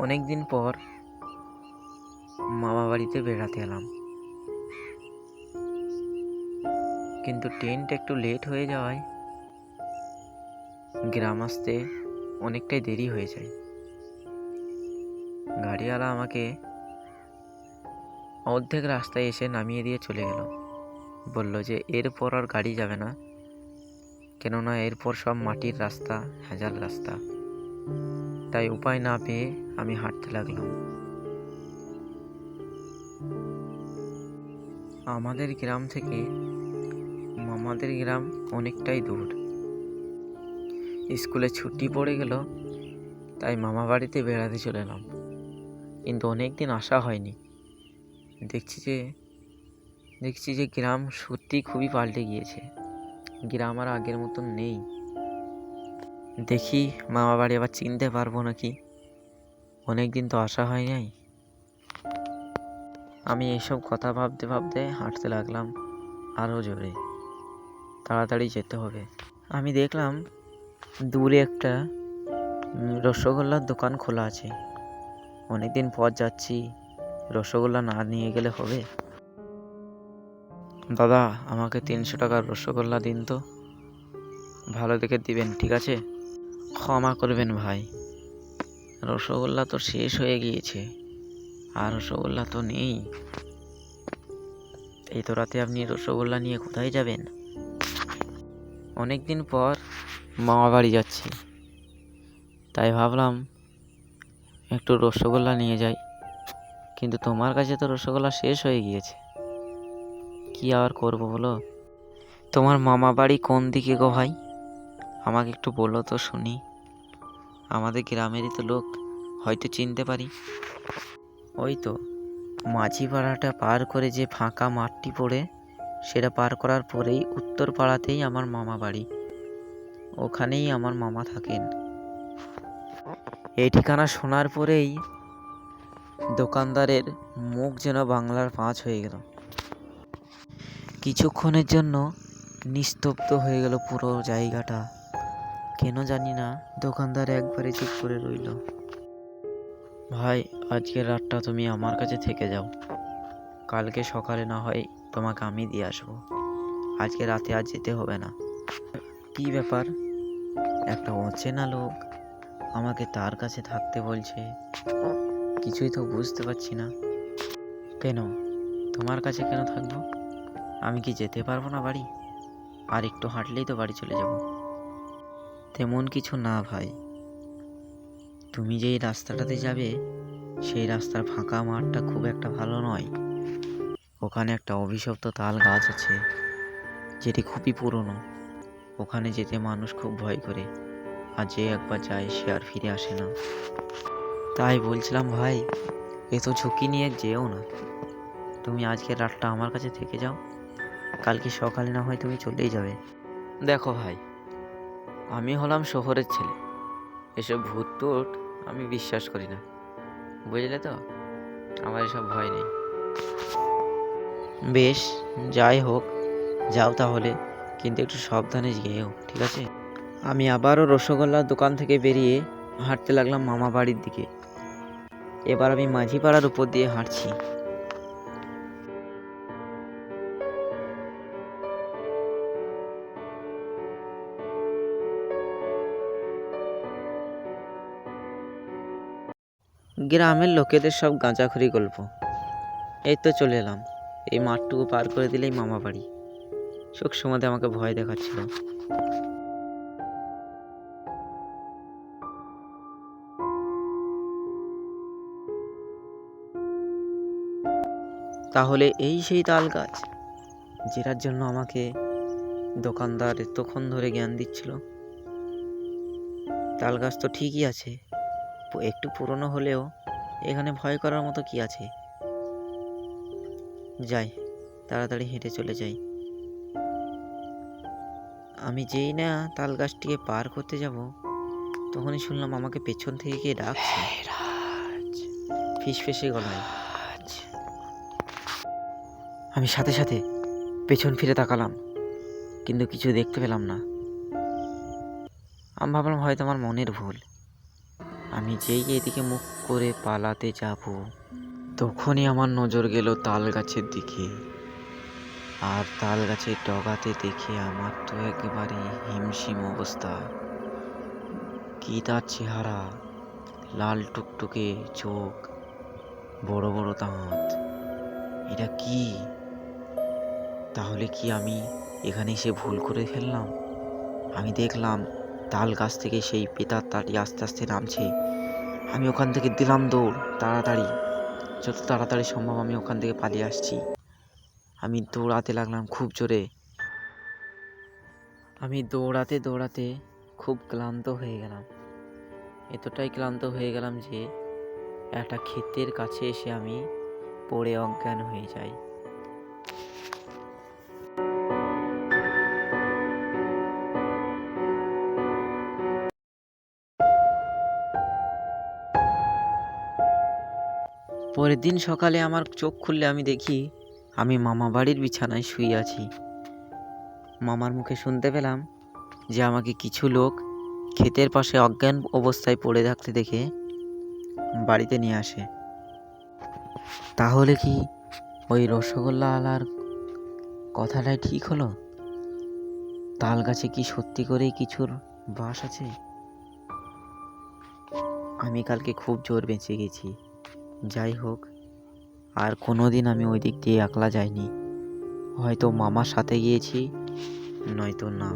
অনেক দিন পর মামা বাড়িতে বেড়াতে এলাম। কিন্তু ট্রেনটা একটু লেট হয়ে যাওয়ায় গ্রাম আসতে অনেকটাই দেরি হয়ে যায়। গাড়িওয়ালা আমাকে অর্ধেক রাস্তায় এসে নামিয়ে দিয়ে চলে গেল। বলল যে, এরপর আর গাড়ি যাবে না। কেননা এরপর সব মাটির রাস্তা হাজার রাস্তা। তাই উপায় না পেয়ে আমি হাঁটতে লাগলাম। আমাদের গ্রাম থেকে মামাদের গ্রাম অনেকটাই দূর। স্কুলে ছুটি পড়ে গেল, তাই মামা বাড়িতে বেড়াতে চলে এলাম। কিন্তু অনেক দিন আসা হয়নি। দেখছি যে দেখছি যে গ্রাম সত্যি খুবই পাল্টে গিয়েছে। গ্রাম আর আগের মতন নেই। দেখি মামা বাড়ি আবার চিনতে পারব নাকি? অনেক দিন তো আসা হয় নাই। আমি এইসব কথা ভাবতে ভাবতে হাঁটতে লাগলাম আরও জোরে। তাড়াতাড়ি যেতে হবে। আমি দেখলাম দূরে একটা রসগোল্লার দোকান খোলা আছে। অনেক দিন পর যাচ্ছি, রসগোল্লা না নিয়ে গেলে হবে? দাদা, আমাকে তিনশো টাকার রসগোল্লা দিন তো। ভালো দেখে দিবেন, ঠিক আছে? ক্ষমা করবেন ভাই। রসগোল্লা তো শেষ হয়ে গিয়েছে। আর রসগোল্লা তো নেই। এই তো রাতে আপনি রসগোল্লা নিয়ে কোথায় যাবেন? অনেক দিন পর মামা বাড়ি যাচ্ছি। তাই ভাবলাম একটু রসগোল্লা নিয়ে যাই। কিন্তু তোমার কাছে তো রসগোল্লা শেষ হয়ে গিয়েছে। কি আর করব বলো? তোমার মামা বাড়ি কোন দিকে গো ভাই? আমাকে একটু বলো তো শুনি। আমাদের গ্রামেরই তো লোক, হয়তো চিনতে পারি। ওই তো মাঝি পাড়াটা পার করে যে ফাঁকা মাঠটি পড়ে, সেটা পার করার পরেই উত্তর পাড়াতেই আমার মামা বাড়ি। ওখানেই আমার মামা থাকেন। এই ঠিকানা শোনার পরেই দোকানদারের মুখ যেন বাংলার পাঁচ হয়ে গেল। কিছুক্ষণের জন্য নিস্তব্ধ হয়ে গেল পুরো জায়গাটা। কেন জানি না, দোকানদার একবারে চুপ করে রইল। ভাই আজকের রাতটা তুমি আমার কাছে থেকে যাও। কালকে সকালে না হয় তোমাকে আমি দিয়ে আসব। আজকে রাতে আর যেতে হবে না। কি ব্যাপার? একটা অচেনা লোক আমাকে তার কাছে থাকতে বলছে। কিছুই তো বুঝতে পারছি না। কেন? তোমার কাছে কেন থাকব? আমি কি যেতে পারব না বাড়ি? আর একটু হাঁটলেই তো বাড়ি চলে যাব। তেমন কিছু না ভাই। তুমি যেই রাস্তাটাতে যাবে, সেই রাস্তার ফাঁকা মাঠটা খুব একটা ভালো নয়। ওখানে একটা অভিশপ্ত তাল গাছ আছে, যেটি খুবই পুরনো। ওখানে যেতে মানুষ খুব ভয় করে, আর যে একবার যায় সে আর ফিরে আসে না। তাই বলছিলাম, ভাই, এ তো ঝুঁকি নিয়ে যেও না। তুমি আজকের রাতটা আমার কাছে থেকে যাও। কালকে সকালে না হয় তুমি চলেই যাবে। দেখো ভাই আমি হলাম শহরের ছেলে। এসব ভূত টুট আমি বিশ্বাস করি না। বুঝলে তো? আমার এসব ভয় নেই। বেশ, যাই হোক, যাও তাহলে, কিন্তু একটু সাবধানে যেও ঠিক আছে? আমি আবারও রসগোল্লার দোকান থেকে বেরিয়ে হাঁটতে লাগলাম মামা বাড়ির দিকে। এবার আমি মাঝিপাড়ার উপর দিয়ে হাঁটছি। গ্রামের লোকেদের সব গাঁজাখড়ি গল্প। এই তো চলে এলাম। এই মাঠটুকু পার করে দিলেই মামা বাড়ি। সুখ সমাধে আমাকে ভয় দেখাচ্ছিল। তাহলে এই সেই তাল গাছ, যেটার জন্য আমাকে দোকানদার এতক্ষণ ধরে জ্ঞান দিচ্ছিল? তাল গাছ তো ঠিকই আছে একটু পুরনো হলেও এখানে ভয় করার মতো কি আছে? যাই তাড়াতাড়ি হেঁটে চলে যাই। আমি যেই না তাল গাছটিকে পার করতে যাব তখনই শুনলাম আমাকে পেছন থেকে কে ডাকছে। ফিস ফিসে গলায়। আমি সাথে সাথে পেছন ফিরে তাকালাম কিন্তু কিছু দেখতে পেলাম না। আমি ভাবলাম হয়তো আমার মনের ভুল। আমি যেই এদিকে মুখ করে পালাতে যাব, তখনই আমার নজর গেল তাল গাছের দিকে। আর তাল গাছের ডগাতে দেখে আমার তো একেবারে হিমশিম অবস্থা। কি তার চেহারা, লাল টুকটুকে চোখ, বড় বড় দাঁত, এটা কি? তাহলে কি আমি এখানে এসে ভুল করে ফেললাম? আমি দেখলাম তাল গাছ থেকে সেই পেতার তাটি আস্তে আস্তে নামছে। আমি ওখান থেকে দিলাম দৌড়, তাড়াতাড়ি। যত তাড়াতাড়ি সম্ভব আমি ওখান থেকে পালিয়ে আসছি। আমি দৌড়াতে লাগলাম খুব জোরে। আমি দৌড়াতে দৌড়াতে খুব ক্লান্ত হয়ে গেলাম। এতটাই ক্লান্ত হয়ে গেলাম যে, একটা ক্ষেতের কাছে এসে আমি পড়ে অজ্ঞান হয়ে যাই। পরের দিন সকালে আমার চোখ খুললে আমি দেখি আমি মামা বাড়ির বিছানায় শুয়ে আছি। মামার মুখে শুনতে পেলাম যে আমাকে কিছু লোক ক্ষেতের পাশে অজ্ঞান অবস্থায় পড়ে থাকতে দেখে বাড়িতে নিয়ে আসে। তাহলে কি ওই রসগোল্লা আলার কথাটাই ঠিক হলো? তাল গাছে কি সত্যি করেই কিছুর বাস আছে? আমি কালকে খুব জোর বেঁচে গেছি। যাই হোক, আর কোনো দিন আমি ওই দিক দিয়ে একলা যাইনি। হয়তো মামার সাথে গিয়েছি, নয়তো না।